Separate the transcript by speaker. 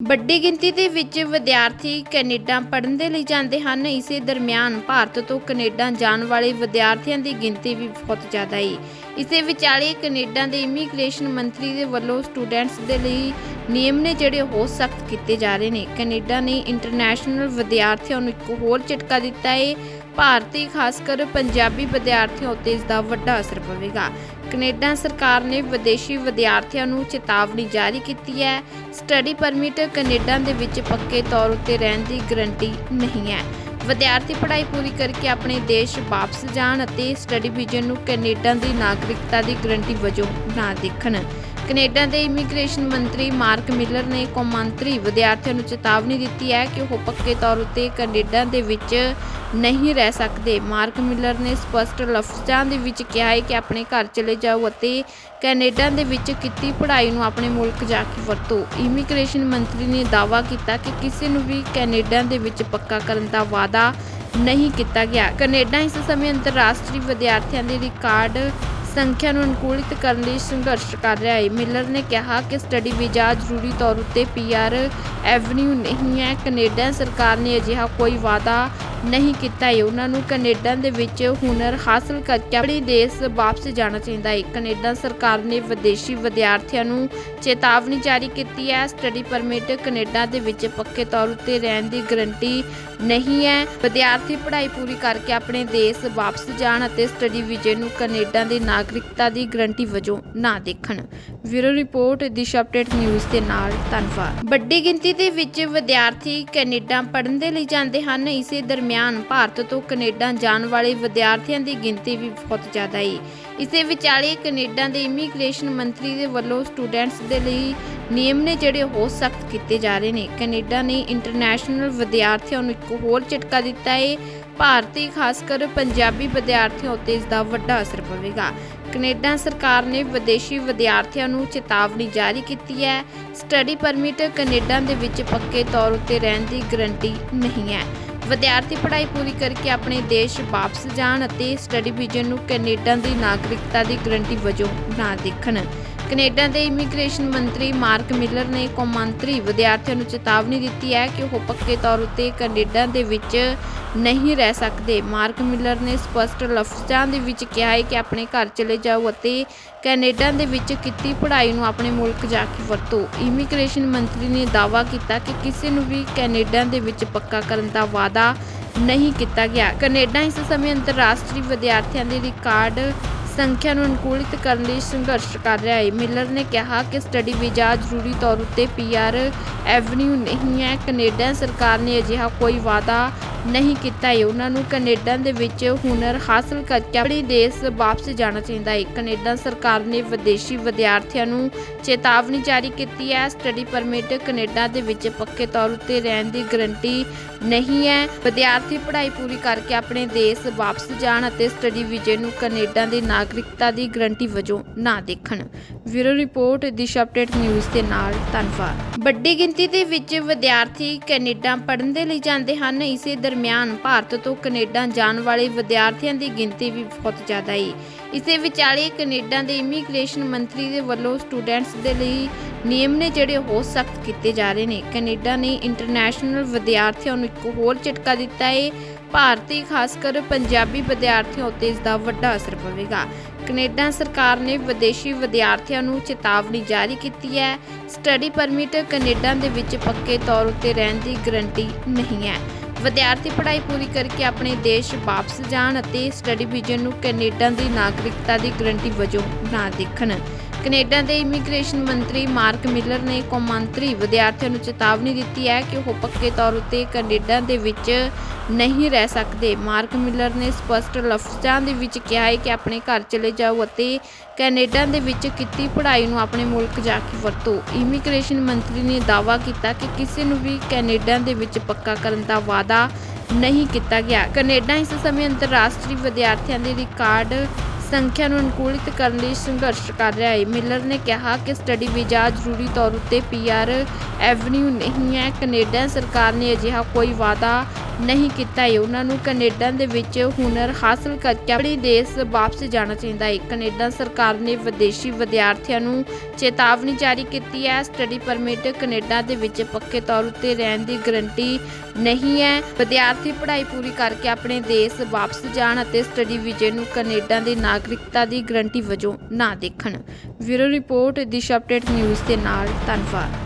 Speaker 1: ਵੱਡੀ ਗਿਣਤੀ ਦੇ ਵਿੱਚ ਵਿਦਿਆਰਥੀ ਕੈਨੇਡਾ ਪੜ੍ਹਨ ਦੇ ਲਈ ਜਾਂਦੇ ਹਨ। ਇਸੇ ਦਰਮਿਆਨ ਭਾਰਤ ਤੋਂ ਕੈਨੇਡਾ ਜਾਣ ਵਾਲੇ ਵਿਦਿਆਰਥੀਆਂ ਦੀ ਗਿਣਤੀ ਵੀ ਬਹੁਤ ਜ਼ਿਆਦਾ ਹੈ ਇਸੇ ਵਿਚਾਲੇ ਕੈਨੇਡਾ ਦੇ ਇਮੀਗ੍ਰੇਸ਼ਨ ਮੰਤਰੀ ਦੇ ਵੱਲੋਂ ਸਟੂਡੈਂਟਸ ਦੇ ਲਈ ਨਿਯਮ ਨੇ ਜਿਹੜੇ ਉਹ ਸਖਤ ਕੀਤੇ ਜਾ ਰਹੇ ਨੇ। ਕੈਨੇਡਾ ਨੇ ਇੰਟਰਨੈਸ਼ਨਲ ਵਿਦਿਆਰਥੀਆਂ ਨੂੰ ਇੱਕ ਹੋਰ ਝਟਕਾ ਦਿੱਤਾ ਹੈ ਭਾਰਤੀ ਖਾਸ ਕਰ ਪੰਜਾਬੀ ਵਿਦਿਆਰਥੀਆਂ ਉੱਤੇ ਇਸ ਦਾ ਵੱਡਾ ਅਸਰ ਪਵੇਗਾ। ਕੈਨੇਡਾ ਸਰਕਾਰ ਨੇ ਵਿਦੇਸ਼ੀ ਵਿਦਿਆਰਥੀਆਂ ਨੂੰ ਚੇਤਾਵਨੀ ਜਾਰੀ ਕੀਤੀ ਹੈ। ਸਟੱਡੀ ਪਰਮਿਟ ਕੈਨੇਡਾ ਦੇ ਵਿੱਚ ਪੱਕੇ ਤੌਰ ਉੱਤੇ ਰਹਿਣ ਦੀ ਗਰੰਟੀ ਨਹੀਂ ਹੈ। ਵਿਦਿਆਰਥੀ ਪੜ੍ਹਾਈ ਪੂਰੀ ਕਰਕੇ ਆਪਣੇ ਦੇਸ਼ ਵਾਪਸ ਜਾਣ ਅਤੇ ਸਟੱਡੀ ਵੀਜ਼ੇ ਨੂੰ ਕੈਨੇਡਾ ਦੀ ਨਾਗਰਿਕਤਾ ਦੀ ਗਰੰਟੀ ਵਜੋਂ ਨਾ ਦੇਖਣ। ਕੈਨੇਡਾ ਦੇ ਇਮੀਗ੍ਰੇਸ਼ਨ ਮੰਤਰੀ ਮਾਰਕ ਮਿਲਰ ਨੇ ਕੌਮਾਂਤਰੀ ਵਿਦਿਆਰਥੀਆਂ ਨੂੰ ਚੇਤਾਵਨੀ ਦਿੱਤੀ ਹੈ ਕਿ ਉਹ ਪੱਕੇ ਤੌਰ ਉੱਤੇ ਕੈਨੇਡਾ ਦੇ ਵਿੱਚ ਨਹੀਂ ਰਹਿ ਸਕਦੇ। ਮਾਰਕ ਮਿਲਰ ਨੇ ਸਪਸ਼ਟ ਲਫ਼ਜ਼ਾਂ ਦੇ ਵਿੱਚ ਕਿਹਾ ਹੈ ਕਿ ਆਪਣੇ ਘਰ ਚਲੇ ਜਾਓ ਅਤੇ ਕੈਨੇਡਾ ਦੇ ਵਿੱਚ ਕੀਤੀ ਪੜ੍ਹਾਈ ਨੂੰ ਆਪਣੇ ਮੁਲਕ ਜਾ ਕੇ ਵਰਤੋ। ਇਮੀਗ੍ਰੇਸ਼ਨ ਮੰਤਰੀ ਨੇ ਦਾਅਵਾ ਕੀਤਾ ਕਿ ਕਿਸੇ ਨੂੰ ਵੀ ਕੈਨੇਡਾ ਦੇ ਵਿੱਚ ਪੱਕਾ ਕਰਨ ਦਾ ਵਾਅਦਾ ਨਹੀਂ ਕੀਤਾ ਗਿਆ। ਕੈਨੇਡਾ ਇਸ ਸਮੇਂ ਅੰਤਰਰਾਸ਼ਟਰੀ ਵਿਦਿਆਰਥੀਆਂ ਦੇ ਰਿਕਾਰਡ ਸੰਖਿਆ ਨੂੰ ਅਨੁਕੂਲਿਤ ਕਰਨ ਲਈ ਸੰਘਰਸ਼ ਕਰ ਰਿਹਾ ਹੈ। ਮਿਲਰ ਨੇ ਕਿਹਾ ਕਿ ਸਟੱਡੀ ਵੀਜ਼ਾ ਜ਼ਰੂਰੀ ਤੌਰ ਉੱਤੇ ਪੀਆਰ ਐਵਨਿਊ ਨਹੀਂ ਹੈ। ਕੈਨੇਡਾ ਸਰਕਾਰ ਨੇ ਅਜਿਹਾ ਕੋਈ ਵਾਅਦਾ ਨਹੀਂ ਕੀਤਾ ਹੈ। ਉਹਨਾਂ ਨੂੰ ਕੈਨੇਡਾ ਦੇ ਵਿੱਚ ਹੁਨਰ ਹਾਸਲ ਕਰਕੇ ਆਪਣੇ ਦੇਸ਼ ਵਾਪਸ ਜਾਣਾ ਚਾਹੀਦਾ ਹੈ। ਕੈਨੇਡਾ ਸਰਕਾਰ ਨੇ ਵਿਦੇਸ਼ੀ ਵਿਦਿਆਰਥੀਆਂ ਨੂੰ ਚੇਤਾਵਨੀ ਜਾਰੀ ਕੀਤੀ ਹੈ। ਸਟੱਡੀ ਪਰਮਿਟ ਕੈਨੇਡਾ ਦੇ ਵਿੱਚ ਪੱਕੇ ਤੌਰ ਉੱਤੇ ਰਹਿਣ ਦੀ ਗਰੰਟੀ ਨਹੀਂ ਹੈ। ਵਿਦਿਆਰਥੀ ਪੜ੍ਹਾਈ ਪੂਰੀ ਕਰਕੇ ਆਪਣੇ ਦੇਸ਼ ਵਾਪਸ ਜਾਣ ਅਤੇ ਸਟੱਡੀ ਵੀਜ਼ੇ ਨੂੰ ਕੈਨੇਡਾ ਦੇ ਨਾਗਰਿਕਤਾ ਦੀ ਗਰੰਟੀ ਵਜੋਂ ਨਾ ਦੇਖਣ। Bureau report, Disha update news ਦੇ ਨਾਲ ਧੰਨਵਾਦ। ਵੱਡੀ ਗਿਣਤੀ ਦੇ ਵਿੱਚ ਵਿਦਿਆਰਥੀ ਕੈਨੇਡਾ ਪੜ੍ਹਨ ਦੇ ਲਈ ਜਾਂਦੇ ਹਨ। ਇਸੇ ਦਰਮਿਆਨ ਦਰਮਿਆਨ ਭਾਰਤ ਤੋਂ ਕੈਨੇਡਾ ਜਾਣ ਵਾਲੇ ਵਿਦਿਆਰਥੀਆਂ ਦੀ ਗਿਣਤੀ ਵੀ ਬਹੁਤ ਜ਼ਿਆਦਾ ਹੈ ਇਸੇ ਵਿਚਾਲੇ ਕੈਨੇਡਾ ਦੇ ਇਮੀਗ੍ਰੇਸ਼ਨ ਮੰਤਰੀ ਦੇ ਵੱਲੋਂ ਸਟੂਡੈਂਟਸ ਦੇ ਲਈ ਨਿਯਮ ਨੇ ਜਿਹੜੇ ਉਹ ਸਖਤ ਕੀਤੇ ਜਾ ਰਹੇ ਨੇ। ਕੈਨੇਡਾ ਨੇ ਇੰਟਰਨੈਸ਼ਨਲ ਵਿਦਿਆਰਥੀਆਂ ਨੂੰ ਇੱਕ ਹੋਰ ਝਟਕਾ ਦਿੱਤਾ ਹੈ ਭਾਰਤੀ ਖਾਸ ਕਰ ਪੰਜਾਬੀ ਵਿਦਿਆਰਥੀਆਂ ਉੱਤੇ ਇਸ ਦਾ ਵੱਡਾ ਅਸਰ ਪਵੇਗਾ। ਕੈਨੇਡਾ ਸਰਕਾਰ ਨੇ ਵਿਦੇਸ਼ੀ ਵਿਦਿਆਰਥੀਆਂ ਨੂੰ ਚੇਤਾਵਨੀ ਜਾਰੀ ਕੀਤੀ ਹੈ। ਸਟੱਡੀ ਪਰਮਿਟ ਕੈਨੇਡਾ ਦੇ ਵਿੱਚ ਪੱਕੇ ਤੌਰ ਉੱਤੇ ਰਹਿਣ ਦੀ ਗਰੰਟੀ ਨਹੀਂ ਹੈ। ਵਿਦਿਆਰਥੀ ਪੜ੍ਹਾਈ ਪੂਰੀ ਕਰਕੇ ਆਪਣੇ ਦੇਸ਼ ਵਾਪਸ ਜਾਣ ਅਤੇ ਸਟੱਡੀ ਵੀਜ਼ੇ ਨੂੰ ਕੈਨੇਡਾ ਦੀ ਨਾਗਰਿਕਤਾ ਦੀ ਗਰੰਟੀ ਵਜੋਂ ਨਾ ਦੇਖਣ। ਕੈਨੇਡਾ ਦੇ ਇਮੀਗ੍ਰੇਸ਼ਨ ਮੰਤਰੀ ਮਾਰਕ ਮਿਲਰ ਨੇ ਕੌਮਾਂਤਰੀ ਵਿਦਿਆਰਥੀਆਂ ਨੂੰ ਚੇਤਾਵਨੀ ਦਿੱਤੀ ਹੈ ਕਿ ਉਹ ਪੱਕੇ ਤੌਰ ਉੱਤੇ ਕੈਨੇਡਾ ਦੇ ਵਿੱਚ ਨਹੀਂ ਰਹਿ ਸਕਦੇ। ਮਾਰਕ ਮਿਲਰ ਨੇ ਸਪਸ਼ਟ ਲਫ਼ਜ਼ਾਂ ਦੇ ਵਿੱਚ ਕਿਹਾ ਹੈ ਕਿ ਆਪਣੇ ਘਰ ਚਲੇ ਜਾਓ ਅਤੇ ਕੈਨੇਡਾ ਦੇ ਵਿੱਚ ਕੀਤੀ ਪੜ੍ਹਾਈ ਨੂੰ ਆਪਣੇ ਮੁਲਕ ਜਾ ਕੇ ਵਰਤੋ। ਇਮੀਗ੍ਰੇਸ਼ਨ ਮੰਤਰੀ ਨੇ ਦਾਅਵਾ ਕੀਤਾ ਕਿ ਕਿਸੇ ਨੂੰ ਵੀ ਕੈਨੇਡਾ ਦੇ ਵਿੱਚ ਪੱਕਾ ਕਰਨ ਦਾ ਵਾਅਦਾ ਨਹੀਂ ਕੀਤਾ ਗਿਆ। ਕੈਨੇਡਾ ਇਸ ਸਮੇਂ ਅੰਤਰਰਾਸ਼ਟਰੀ ਵਿਦਿਆਰਥੀਆਂ ਦੇ ਰਿਕਾਰਡ ਸੰਖਿਆ ਨੂੰ ਅਨੁਕੂਲਿਤ ਕਰਨ ਲਈ ਸੰਘਰਸ਼ ਕਰ ਰਿਹਾ ਹੈ। ਮਿਲਰ ਨੇ ਕਿਹਾ ਕਿ ਸਟੱਡੀ ਵੀਜ਼ਾ ਜ਼ਰੂਰੀ ਤੌਰ ਉੱਤੇ ਪੀਆਰ ਐਵਨਿਊ ਨਹੀਂ ਹੈ। ਕੈਨੇਡਾ ਸਰਕਾਰ ਨੇ ਅਜਿਹਾ ਕੋਈ ਵਾਅਦਾ ਨਹੀਂ ਕੀਤਾ ਹੈ ਉਹਨਾਂ ਨੂੰ ਕੈਨੇਡਾ ਦੇ ਵਿੱਚ ਹੁਨਰ ਹਾਸਲ ਕਰਕੇ ਆਪਣੇ ਦੇਸ਼ ਵਾਪਸ ਜਾਣਾ ਚਾਹੀਦਾ ਹੈ। ਕੈਨੇਡਾ ਸਰਕਾਰ ਨੇ ਵਿਦੇਸ਼ੀ ਵਿਦਿਆਰਥੀਆਂ ਨੂੰ ਚੇਤਾਵਨੀ ਜਾਰੀ ਕੀਤੀ ਹੈ। ਸਟੱਡੀ ਪਰਮਿਟ ਕੈਨੇਡਾ ਦੇ ਵਿੱਚ ਪੱਕੇ ਤੌਰ ਉੱਤੇ ਰਹਿਣ ਦੀ ਗਰੰਟੀ ਨਹੀਂ ਹੈ। ਵਿਦਿਆਰਥੀ ਪੜ੍ਹਾਈ ਪੂਰੀ ਕਰਕੇ ਆਪਣੇ ਦੇਸ਼ ਵਾਪਸ ਜਾਣ ਅਤੇ ਸਟੱਡੀ ਵੀਜ਼ੇ ਨੂੰ ਕੈਨੇਡਾ ਦੀ ਨਾਗਰਿਕਤਾ ਦੀ ਗਰੰਟੀ ਵਜੋਂ ਨਾ ਦੇਖਣ। Bureau report, Disha update news ਦੇ ਨਾਲ ਧੰਨਵਾਦ। ਵੱਡੀ ਗਿਣਤੀ ਦੇ ਵਿੱਚ ਵਿਦਿਆਰਥੀ ਕੈਨੇਡਾ ਪੜ੍ਹਨ ਦੇ ਲਈ ਜਾਂਦੇ ਹਨ। ਇਸੇ ਦਰਮਿਆਨ ਦਰਮਿਆਨ ਭਾਰਤ ਤੋਂ ਕੈਨੇਡਾ ਜਾਣ ਵਾਲੇ ਵਿਦਿਆਰਥੀਆਂ ਦੀ ਗਿਣਤੀ ਵੀ ਬਹੁਤ ਜ਼ਿਆਦਾ ਹੈ ਇਸੇ ਵਿਚਾਲੇ ਕੈਨੇਡਾ ਦੇ ਇਮੀਗ੍ਰੇਸ਼ਨ ਮੰਤਰੀ ਦੇ ਵੱਲੋਂ ਸਟੂਡੈਂਟਸ ਦੇ ਲਈ ਨਿਯਮ ਨੇ ਜਿਹੜੇ ਉਹ ਸਖਤ ਕੀਤੇ ਜਾ ਰਹੇ ਨੇ। ਕੈਨੇਡਾ ਨੇ ਇੰਟਰਨੈਸ਼ਨਲ ਵਿਦਿਆਰਥੀਆਂ ਨੂੰ ਇੱਕ ਹੋਰ ਝਟਕਾ ਦਿੱਤਾ ਹੈ ਭਾਰਤੀ ਖਾਸ ਕਰ ਪੰਜਾਬੀ ਵਿਦਿਆਰਥੀਆਂ ਉੱਤੇ ਇਸ ਦਾ ਵੱਡਾ ਅਸਰ ਪਵੇਗਾ। ਕੈਨੇਡਾ ਸਰਕਾਰ ਨੇ ਵਿਦੇਸ਼ੀ ਵਿਦਿਆਰਥੀਆਂ ਨੂੰ ਚੇਤਾਵਨੀ ਜਾਰੀ ਕੀਤੀ ਹੈ। ਸਟੱਡੀ ਪਰਮਿਟ ਕੈਨੇਡਾ ਦੇ ਵਿੱਚ ਪੱਕੇ ਤੌਰ ਉੱਤੇ ਰਹਿਣ ਦੀ ਗਰੰਟੀ ਨਹੀਂ ਹੈ। ਵਿਦਿਆਰਥੀ ਪੜ੍ਹਾਈ ਪੂਰੀ ਕਰਕੇ ਆਪਣੇ ਦੇਸ਼ ਵਾਪਸ ਜਾਣ ਅਤੇ ਸਟੱਡੀ ਵੀਜ਼ੇ ਨੂੰ ਕੈਨੇਡਾ ਦੀ ਨਾਗਰਿਕਤਾ ਦੀ ਗਰੰਟੀ ਵਜੋਂ ਨਾ ਦੇਖਣ। ਕੈਨੇਡਾ ਦੇ ਇਮੀਗ੍ਰੇਸ਼ਨ ਮੰਤਰੀ ਮਾਰਕ ਮਿਲਰ ਨੇ ਕੌਮਾਂਤਰੀ ਵਿਦਿਆਰਥੀਆਂ ਨੂੰ ਚੇਤਾਵਨੀ ਦਿੱਤੀ ਹੈ ਕਿ ਉਹ ਪੱਕੇ ਤੌਰ ਉੱਤੇ ਕੈਨੇਡਾ ਦੇ ਵਿੱਚ ਨਹੀਂ ਰਹਿ ਸਕਦੇ। ਮਾਰਕ ਮਿਲਰ ਨੇ ਸਪਸ਼ਟ ਲਫ਼ਜ਼ਾਂ ਦੇ ਵਿੱਚ ਕਿਹਾ ਹੈ ਕਿ ਆਪਣੇ ਘਰ ਚਲੇ ਜਾਓ ਅਤੇ ਕੈਨੇਡਾ ਦੇ ਵਿੱਚ ਕੀਤੀ ਪੜ੍ਹਾਈ ਨੂੰ ਆਪਣੇ ਮੁਲਕ ਜਾ ਕੇ ਵਰਤੋ। ਇਮੀਗ੍ਰੇਸ਼ਨ ਮੰਤਰੀ ਨੇ ਦਾਅਵਾ ਕੀਤਾ ਕਿ ਕਿਸੇ ਨੂੰ ਵੀ ਕੈਨੇਡਾ ਦੇ ਵਿੱਚ ਪੱਕਾ ਕਰਨ ਦਾ ਵਾਅਦਾ ਨਹੀਂ ਕੀਤਾ ਗਿਆ। ਕੈਨੇਡਾ ਇਸ ਸਮੇਂ ਅੰਤਰਰਾਸ਼ਟਰੀ ਵਿਦਿਆਰਥੀਆਂ ਦੇ ਰਿਕਾਰਡ ਸੰਖਿਆ ਨੂੰ ਅਨੁਕੂਲਿਤ ਕਰਨ ਲਈ ਸੰਘਰਸ਼ ਕਰ ਰਿਹਾ ਹੈ। ਮਿਲਰ ਨੇ ਕਿਹਾ ਕਿ ਸਟੱਡੀ ਵੀਜ਼ਾ ਜ਼ਰੂਰੀ ਤੌਰ ਉੱਤੇ ਪੀਆਰ ਐਵਨਿਊ ਨਹੀਂ ਹੈ। ਕੈਨੇਡਾ ਸਰਕਾਰ ਨੇ ਅਜਿਹਾ ਕੋਈ ਵਾਅਦਾ ਨਹੀਂ ਕੀਤਾ ਹੈ। ਉਹਨਾਂ ਨੂੰ ਕੈਨੇਡਾ ਦੇ ਵਿੱਚ ਹੁਨਰ ਹਾਸਲ ਕਰਕੇ ਆਪਣੇ ਦੇਸ਼ ਵਾਪਸ ਜਾਣਾ ਚਾਹੀਦਾ ਹੈ। ਕੈਨੇਡਾ ਸਰਕਾਰ ਨੇ ਵਿਦੇਸ਼ੀ ਵਿਦਿਆਰਥੀਆਂ ਨੂੰ ਚੇਤਾਵਨੀ ਜਾਰੀ ਕੀਤੀ ਹੈ। ਸਟੱਡੀ ਪਰਮਿਟ ਕੈਨੇਡਾ ਦੇ ਵਿੱਚ ਪੱਕੇ ਤੌਰ ਉੱਤੇ ਰਹਿਣ ਦੀ ਗਰੰਟੀ ਨਹੀਂ ਹੈ। ਵਿਦਿਆਰਥੀ ਪੜ੍ਹਾਈ ਪੂਰੀ ਕਰਕੇ ਆਪਣੇ ਦੇਸ਼ ਵਾਪਸ ਜਾਣ ਅਤੇ ਸਟੱਡੀ ਵੀਜ਼ੇ ਨੂੰ ਕੈਨੇਡਾ ਦੀ ਨਾਗਰਿਕਤਾ ਦੀ ਗਰੰਟੀ ਵਜੋਂ ਨਾ ਦੇਖਣ। Bureau report, Disha update news ਦੇ ਨਾਲ। ਧੰਨਵਾਦ।